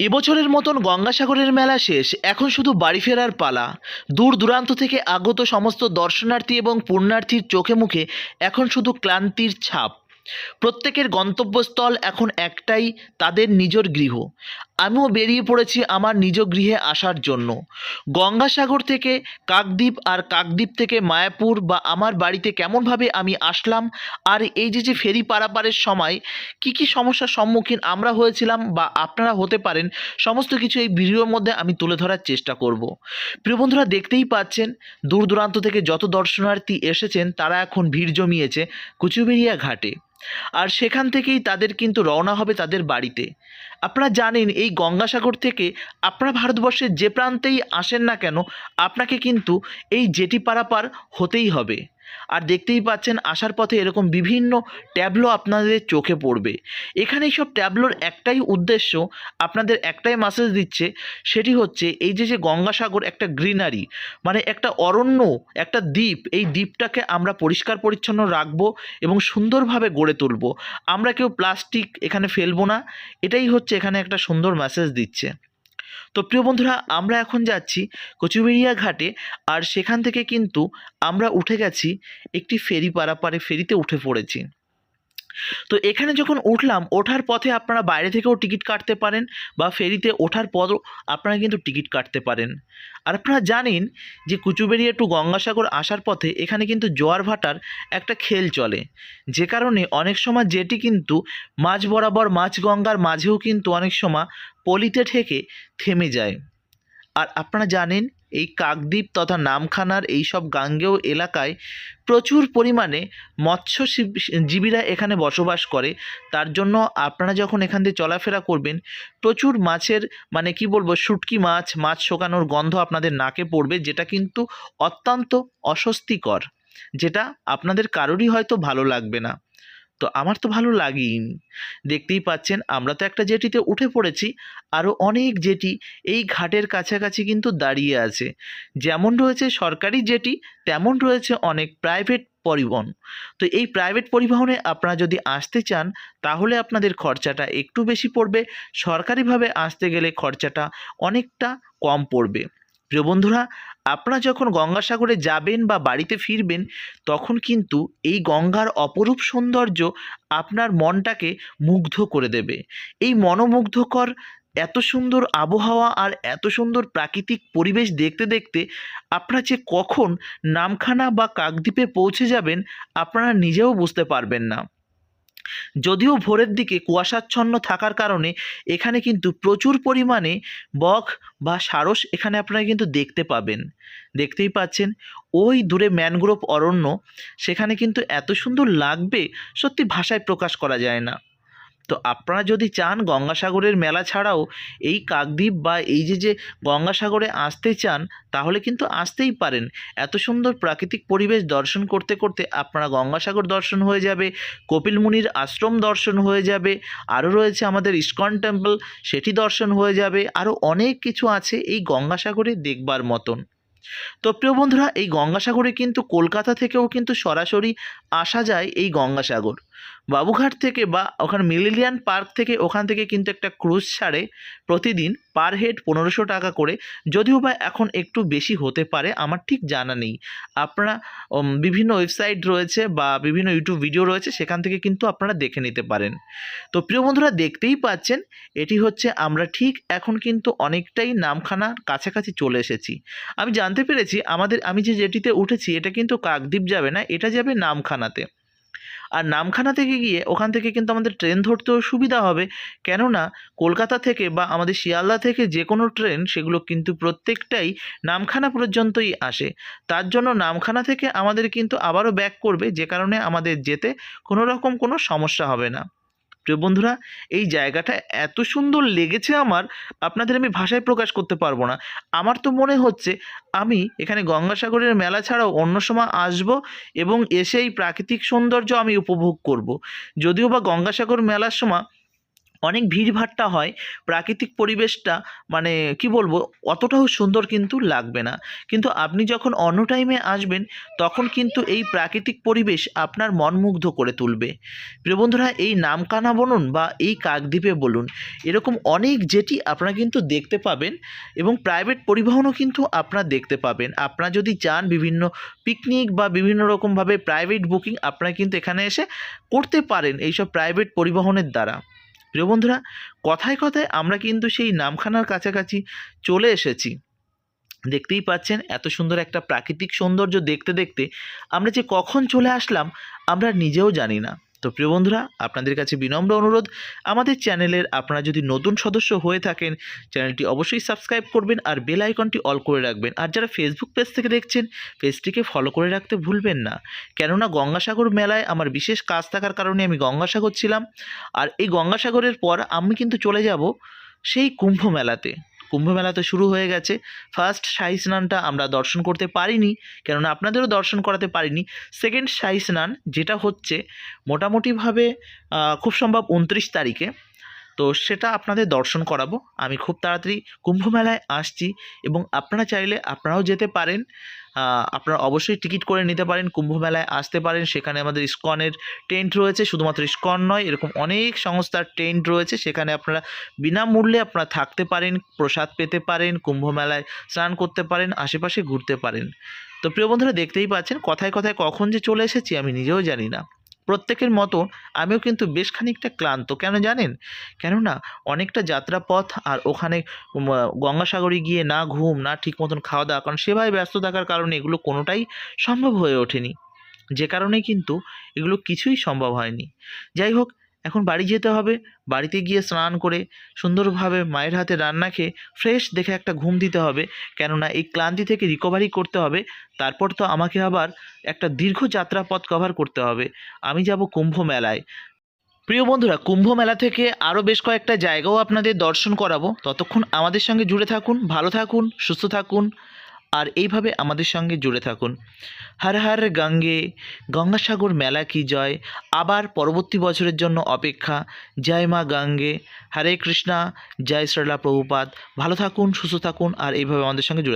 এবছরের মতন গঙ্গাসাগরের মেলা শেষ, এখন শুধু বাড়ি ফেরার পালা। দূর দূরান্ত থেকে আগত সমস্ত দর্শনার্থী এবং পুণ্যার্থীর চোখে মুখে এখন শুধু ক্লান্তির ছাপ। প্রত্যেকের গন্তব্যস্থল এখন একটাই, তাদের নিজের গৃহ। আমিও বেরিয়ে পড়েছি আমার নিজ গৃহে আসার জন্য। গঙ্গাসাগর থেকে কাকদ্বীপ আর কাকদ্বীপ থেকে মায়াপুর বা আমার বাড়িতে কেমনভাবে আমি আসলাম আর এই যে যে ফেরি পারাপারের সময় কি কি সমস্যার সম্মুখীন আমরা হয়েছিলাম বা আপনারা হতে পারেন, সমস্ত কিছু এই ভিডিওর মধ্যে আমি তুলে ধরার চেষ্টা করব। প্রিয় বন্ধুরা, দেখতেই পাচ্ছেন, দূর দূরান্ত থেকে যত দর্শনার্থী এসেছেন, তারা এখন ভিড় জমিয়েছে কুচুবেরিয়া ঘাটে। আর সেখান থেকেই তাদের কিন্তু রওনা হবে তাদের বাড়িতে। আপনারা জানেন, এই গঙ্গাসাগর থেকে আপনারা ভারতবর্ষের যে প্রান্তেই আসেন না কেন, আপনাকে কিন্তু এই জেটি পারাপার হতেই হবে। আর দেখতেই পাচ্ছেন আসার পথে এরকম বিভিন্ন ট্যাবলো আপনাদের চোখে পড়বে। এখানে সব ট্যাবলোর একটাই উদ্দেশ্য, আপনাদের একটাই মেসেজ দিচ্ছে, সেটি হচ্ছে এই যে যে গঙ্গাসাগর একটা গ্রিনারি মানে একটা অরণ্য, একটা দ্বীপ, এই দ্বীপটাকে আমরা পরিষ্কার পরিচ্ছন্ন রাখব এবং সুন্দরভাবে গড়ে তুলব। আমরা কেউ প্লাস্টিক এখানে ফেলব না, এটাই হচ্ছে এখানে একটা সুন্দর মেসেজ দিচ্ছে। তো প্রিয় বন্ধুরা, আমরা এখন যাচ্ছি কচুবেড়িয়া ঘাটে আর সেখান থেকে কিন্তু আমরা উঠে গেছি একটি ফেরি পারাপারে, ফেরিতে উঠে পড়েছি। তো এখানে যখন উঠলাম, ওঠার পথে আপনারা বাইরে থেকেও টিকিট কাটতে পারেন বা ফেরিতে ওঠার পরও আপনারা কিন্তু টিকিট কাটতে পারেন। আর আপনারা জানেন যে কুচুবেড়িয়া টু গঙ্গাসাগর আসার পথে এখানে কিন্তু জোয়ার ভাটার একটা খেল চলে। যে কারণে অনেক সময় যেটি কিন্তু মাঝ বরাবর মাঝ গঙ্গার মাঝেও কিন্তু অনেক সময় পলিতে ঠেকে থেমে যায়। আর আপনারা জানেন এই কাকদ্বীপ তথা নামখানার এই সব গাঙ্গেয় এলাকায় প্রচুর পরিমাণে মৎস্য জীবীরা এখানে বসবাস করে। তার জন্য আপনারা যখন এখান দিয়ে চলাফেরা করবেন, প্রচুর মাছের মানে কি বলব, শুটকি মাছ মাছ শোকানোর গন্ধ আপনাদের নাকে পড়বে, যেটা কিন্তু অত্যন্ত অস্বস্তিকর, যেটা আপনাদের কারোরই হয়তো ভালো লাগবে না। তো আমার তো ভালো লাগেইনি। দেখতেই পাচ্ছেন, আমরা তো একটা জেটিতে উঠে পড়েছি আরও অনেক জেটি এই ঘাটের কাছাকাছি কিন্তু দাঁড়িয়ে আছে। যেমন রয়েছে সরকারি জেটি, তেমন রয়েছে অনেক প্রাইভেট পরিবহন। তো এই প্রাইভেট পরিবহনে আপনারা যদি আসতে চান, তাহলে আপনাদের খরচাটা একটু বেশি পড়বে। সরকারিভাবে আসতে গেলে খরচাটা অনেকটা কম পড়বে। প্রিয় বন্ধুরা আপনারা যখন গঙ্গাসাগরে যাবেন বা বাড়িতে ফিরবেন, তখন কিন্তু এই গঙ্গার অপরূপ সৌন্দর্য আপনার মনটাকে মুগ্ধ করে দেবে। এই মনোমুগ্ধকর, এত সুন্দর আবহাওয়া আর এত সুন্দর প্রাকৃতিক পরিবেশ দেখতে দেখতে আপনারা যে কখন নামখানা বা কাকদ্বীপে পৌঁছে যাবেন, আপনারা নিজেও বুঝতে পারবেন না। যদিও ভোরের দিকে কুয়াশাচ্ছন্ন থাকার কারণে এখানে কিন্তু প্রচুর পরিমাণে বক বা সারস এখানে আপনারা কিন্তু দেখতে পাবেন। দেখতেই পাচ্ছেন, ওই দূরে ম্যানগ্রোভ অরণ্য, সেখানে কিন্তু এত সুন্দর লাগবে, সত্যি ভাষায় প্রকাশ করা যায় না। তো আপনারা যদি চান গঙ্গাসাগরের মেলা ছাড়াও এই কাকদ্বীপ বা এই যে যে গঙ্গাসাগরে আসতে চান, তাহলে কিন্তু আসতেই পারেন। এত সুন্দর প্রাকৃতিক পরিবেশ দর্শন করতে করতে আপনারা গঙ্গাসাগর দর্শন হয়ে যাবে, কপিল মুনির আশ্রম দর্শন হয়ে যাবে, আরও রয়েছে আমাদের ইস্কন টেম্পল, সেটি দর্শন হয়ে যাবে, আরও অনেক কিছু আছে এই গঙ্গাসাগরে দেখবার মতন। তো প্রিয় বন্ধুরা, এই গঙ্গাসাগরে কিন্তু কলকাতা থেকেও কিন্তু সরাসরি আসা যায় এই গঙ্গাসাগর। বাবুঘাট থেকে বা ওখানে মিলিলিয়ান পার্ক থেকে ওখান থেকে কিন্তু একটা ক্রুজ ছাড়ে প্রতিদিন পার হেড পনেরোশো টাকা করে। যদিও বা এখন একটু বেশি হতে পারে, আমার ঠিক জানা নেই। আপনারা বিভিন্ন ওয়েবসাইট রয়েছে বা বিভিন্ন ইউটিউব ভিডিও রয়েছে, সেখান থেকে কিন্তু আপনারা দেখে নিতে পারেন। তো প্রিয় বন্ধুরা, দেখতেই পাচ্ছেন, এটি হচ্ছে আমরা ঠিক এখন কিন্তু অনেকটাই নামখানার কাছাকাছি চলে এসেছি। আমি জানতে পেরেছি, আমাদের, আমি যে যেটিতে উঠেছি, এটা কিন্তু কাকদ্বীপ যাবে না, এটা যাবে নামখানাতে। আর নামখানা থেকে গিয়ে ওখান থেকে কিন্তু আমাদের ট্রেন ধরতেও সুবিধা হবে। কেননা কলকাতা থেকে বা আমাদের শিয়ালদা থেকে যে কোনো ট্রেন সেগুলো কিন্তু প্রত্যেকটাই নামখানা পর্যন্তই আসে। তার জন্য নামখানা থেকে আমাদের কিন্তু আবারও ব্যাক করবে, যে কারণে আমাদের যেতে কোনো রকম কোনো সমস্যা হবে না। প্রিয় বন্ধুরা, এই জায়গাটা এত সুন্দর লেগেছে আমার, আপনাদের আমি ভাষায় প্রকাশ করতে পারব না। আমার তো মনে হচ্ছে আমি এখানে গঙ্গাসাগরের মেলা ছাড়াও অন্য সময় আসব এবং এসে এই প্রাকৃতিক সৌন্দর্য আমি উপভোগ করব। যদিও বা গঙ্গাসাগর মেলার সময় অনেক ভিড়ভাট্টা হয়, প্রাকৃতিক পরিবেশটা মানে কি বলব, অতটাও সুন্দর কিন্তু লাগবে না। কিন্তু আপনি যখন অন্য টাইমে আসবেন, তখন কিন্তু এই প্রাকৃতিক পরিবেশ আপনার মনমুগ্ধ করে তুলবে। প্রিয় বন্ধুরা, এই নামকানা বলুন বা এই কাকদ্বীপে বলুন, এরকম অনেক জেটি আপনারা কিন্তু দেখতে পাবেন এবং প্রাইভেট পরিবহনও কিন্তু আপনারা দেখতে পাবেন। আপনারা যদি চান বিভিন্ন পিকনিক বা বিভিন্ন রকমভাবে প্রাইভেট বুকিং আপনারা কিন্তু এখানে এসে করতে পারেন এইসব প্রাইভেট পরিবহনের দ্বারা। প্রিয় বন্ধুরা, কথায় কথায় আমরা কিন্তু সেই নামখানার কাছাকাছি চলে এসেছি। দেখতেই পাচ্ছেন এত সুন্দর একটা প্রাকৃতিক সৌন্দর্য দেখতে দেখতে আমরা যে কখন চলে আসলাম আমরা নিজেও জানি না। তো প্রিয় বন্ধুরা, আপনাদের কাছে বিনম্র অনুরোধ, আমাদের চ্যানেলের আপনারা যদি নতুন সদস্য হয়ে থাকেন, চ্যানেলটি অবশ্যই সাবস্ক্রাইব করবেন আর বেল আইকনটি অল করে রাখবেন। আর যারা ফেসবুক পেজ থেকে দেখছেন পেজটিকে ফলো করে রাখতে ভুলবেন না। কেননা গঙ্গাসাগর মেলায় আমার বিশেষ কাজ থাকার কারণে আমি গঙ্গাসাগর ছিলাম। আর এই গঙ্গাসাগরের পর আমি কিন্তু চলে যাব সেই কুম্ভ মেলাতে। কুম্ভ মেলা তো শুরু হয়ে গেছে। ফার্স্ট শাহী স্নানটা আমরা দর্শন করতে পারিনি, কেননা আপনাদেরও দর্শন করাতে পারিনি। সেকেন্ড শাহী স্নান যেটা হচ্ছে, মোটামুটিভাবে খুব সম্ভব উনত্রিশ তারিখে। তো সেটা আপনাদের দর্শন করাবো। আমি খুব তাড়াতাড়ি কুম্ভমেলায় আসছি এবং আপনারা চাইলে আপনারাও যেতে পারেন। আপনারা অবশ্যই টিকিট করে নিতে পারেন কুম্ভ মেলায় আসতে পারেন। সেখানে আমাদের ইস্কনের টেন্ট রয়েছে, শুধুমাত্র ইস্কন নয়, এরকম অনেক সংস্থার টেন্ট রয়েছে। সেখানে আপনারা বিনামূল্যে আপনারা থাকতে পারেন, প্রসাদ পেতে পারেন কুম্ভ মেলায় স্নান করতে পারেন, আশেপাশে ঘুরতে পারেন। তো প্রিয় বন্ধুরা, দেখতেই পাচ্ছেন, কথায় কথায় কখন যে চলে এসেছি আমি নিজেও জানি না। প্রত্যেকের মতো আমিও কিন্তু বেশ খানিকটা ক্লান্ত, কেন জানেন? কেননা অনেকটা যাত্রা পথ আর ওখানে গঙ্গাসাগরে গিয়ে না ঘুম, না ঠিক মতন খাওয়া দাওয়া, কারণ সেভাবে ব্যস্ত থাকার কারণে এগুলো কোনোটাই সম্ভব হয়ে ওঠেনি। যে কারণে কিন্তু এগুলো কিছুই সম্ভব হয়নি। যাই হোক এখন বাড়ি যেতে হবে। বাড়িতে গিয়ে স্নান করে সুন্দরভাবে মায়ের হাতে রান্না খেয়ে ফ্রেশ দেখে একটা ঘুম দিতে হবে। কেননা এই ক্লান্তি থেকে রিকভারি করতে হবে। তারপর তো আমাকে আবার একটা দীর্ঘ যাত্রাপথ কভার করতে হবে। আমি যাব কুম্ভ মেলায়। প্রিয় বন্ধুরা, কুম্ভ মেলা থেকে আরও বেশ কয়েকটা জায়গাও আপনাদের দর্শন করাবো। ততক্ষণ আমাদের সঙ্গে জুড়ে থাকুন, ভালো থাকুন, সুস্থ থাকুন। আর এইভাবে আমাদের সঙ্গে জুড়ে থাকুন। হর হর গঙ্গে, গঙ্গাসাগর মেলা কি জয়? আবার পরবর্তী বছরের জন্য অপেক্ষা। জয় মা গঙ্গে, হরে কৃষ্ণা, জয় শ্রীলা প্রভুপাদ। ভালো থাকুন, সুস্থ থাকুন, আর এইভাবে আমাদের সঙ্গে জুড়ে